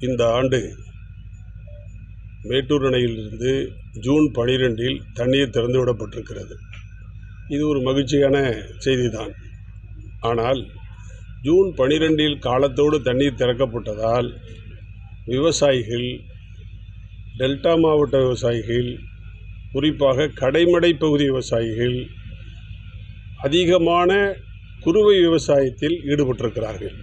இந்த ஆண்டு மேட்டூர் அணையிலிருந்து ஜூன் பனிரெண்டில் தண்ணீர் திறந்து விடப்பட்டிருக்கிறது. இது ஒரு மகிழ்ச்சியான செய்திதான். ஆனால் ஜூன் பனிரெண்டில் காலத்தோடு தண்ணீர் திறக்கப்பட்டதால் விவசாயிகள் டெல்டா மாவட்ட விவசாயிகள் குறிப்பாக கடைமடை பகுதி விவசாயிகள் அதிகமான குறுவை விவசாயத்தில் ஈடுபட்டிருக்கிறார்கள்.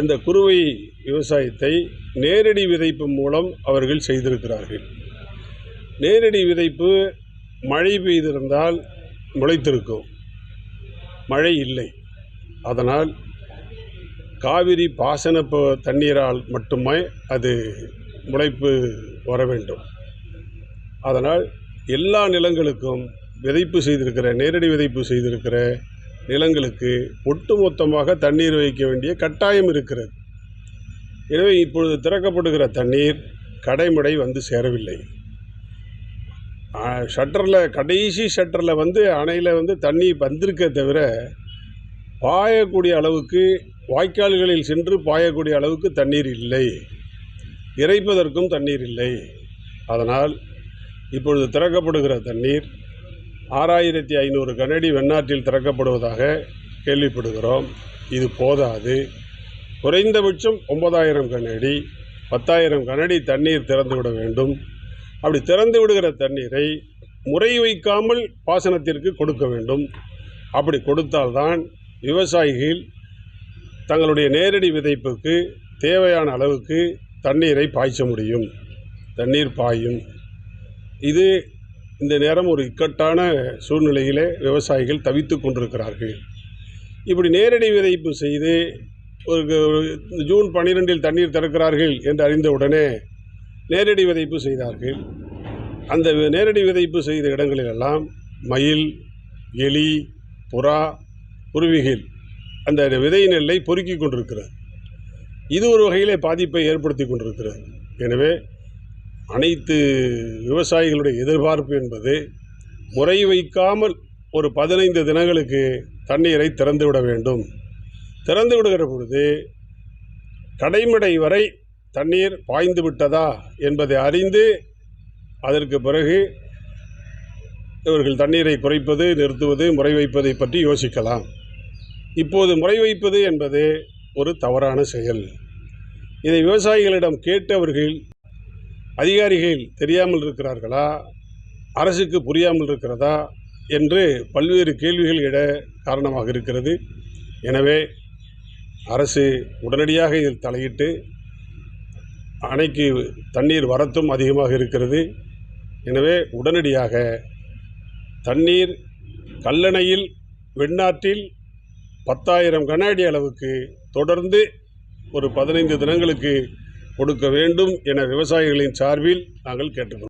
அந்த குறுவை விவசாயத்தை நேரடி விதைப்பு மூலம் அவர்கள் செய்திருக்கிறார்கள். நேரடி விதைப்பு மழை பெய்திருந்தால் முளைத்திருக்கும். மழை இல்லை. அதனால் காவிரி பாசன தண்ணீரால் மட்டுமே அது முளைப்பு வர வேண்டும். அதனால் எல்லா நிலங்களுக்கும் விதைப்பு செய்திருக்கிற நேரடி விதைப்பு செய்திருக்கிற நிலங்களுக்கு ஒட்டுமொத்தமாக தண்ணீர் வைக்க வேண்டிய கட்டாயம் இருக்கிறது. எனவே இப்பொழுது திறக்கப்படுகிற தண்ணீர் கடைமடை வந்து சேரவில்லை. ஷட்டரில் கடைசி ஷட்டரில் வந்து அணையில் வந்து தண்ணி வந்திருக்க தவிர பாயக்கூடிய அளவுக்கு வாய்க்கால்களில் சென்று பாயக்கூடிய அளவுக்கு தண்ணீர் இல்லை. இறைப்பதற்கும் தண்ணீர் இல்லை. அதனால் இப்பொழுது திறக்கப்படுகிற தண்ணீர் ஆறாயிரத்தி ஐநூறு கனடி வெண்ணாற்றில் திறக்கப்படுவதாக கேள்விப்படுகிறோம். இது போதாது. குறைந்தபட்சம் ஒன்பதாயிரம் கனடி பத்தாயிரம் கனடி தண்ணீர் திறந்து விட வேண்டும். அப்படி திறந்து விடுகிற தண்ணீரை முறை வைக்காமல் பாசனத்திற்கு கொடுக்க வேண்டும். அப்படி கொடுத்தால்தான் விவசாயிகள் தங்களுடைய நேரடி விதைப்புக்கு தேவையான அளவுக்கு தண்ணீரை பாய்ச்ச முடியும். தண்ணீர் பாயும். இது இந்த நேரம் ஒரு இக்கட்டான சூழ்நிலையிலே விவசாயிகள் தவித்து கொண்டிருக்கிறார்கள். இப்படி நேரடி விதைப்பு செய்து ஒரு ஜூன் பன்னிரெண்டில் தண்ணீர் திறக்கிறார்கள் என்று அறிந்தவுடனே நேரடி விதைப்பு செய்தார்கள். அந்த நேரடி விதைப்பு செய்த இடங்களிலெல்லாம் மயில் எலி புறா குருவிகள் அந்த விதை நெல்லை பொறுக்கி கொண்டிருக்கிறது. இது ஒரு வகையிலே பாதிப்பை ஏற்படுத்தி கொண்டிருக்கிறது. எனவே அனைத்து விவசாயிகளுடைய எதிர்பார்ப்பு என்பது முறை வைக்காமல் ஒரு பதினைந்து தினங்களுக்கு தண்ணீரை திறந்து விட வேண்டும். திறந்து விடுகிற பொழுது கடைமடை வரை தண்ணீர் பாய்ந்து விட்டதா என்பதை அறிந்து அதற்கு பிறகு இவர்கள் தண்ணீரை குறைப்பது நிறுத்துவது முறை வைப்பதை பற்றி யோசிக்கலாம். இப்போது முறை வைப்பது என்பது ஒரு தவறான செயல். இதை விவசாயிகளிடம் கேட்டு அவர்கள் அதிகாரிகள் தெரியாமல் இருக்கிறார்களா? அரசுக்கு புரியாமல் இருக்கிறதா? என்று பல்வேறு கேள்விகள் எழ காரணமாக இருக்கிறது. எனவே அரசு உடனடியாக இதில் தலையிட்டு அணைக்கு தண்ணீர் வரத்தும் அதிகமாக இருக்கிறது. எனவே உடனடியாக தண்ணீர் கல்லணையில் வெண்ணாற்றில் பத்தாயிரம் கண்ணாடி அளவுக்கு தொடர்ந்து ஒரு பதினைந்து தினங்களுக்கு கொடுக்க வேண்டும் என விவசாயிகளின் சார்பில் நாங்கள் கேட்டுக்கொள்கிறோம்.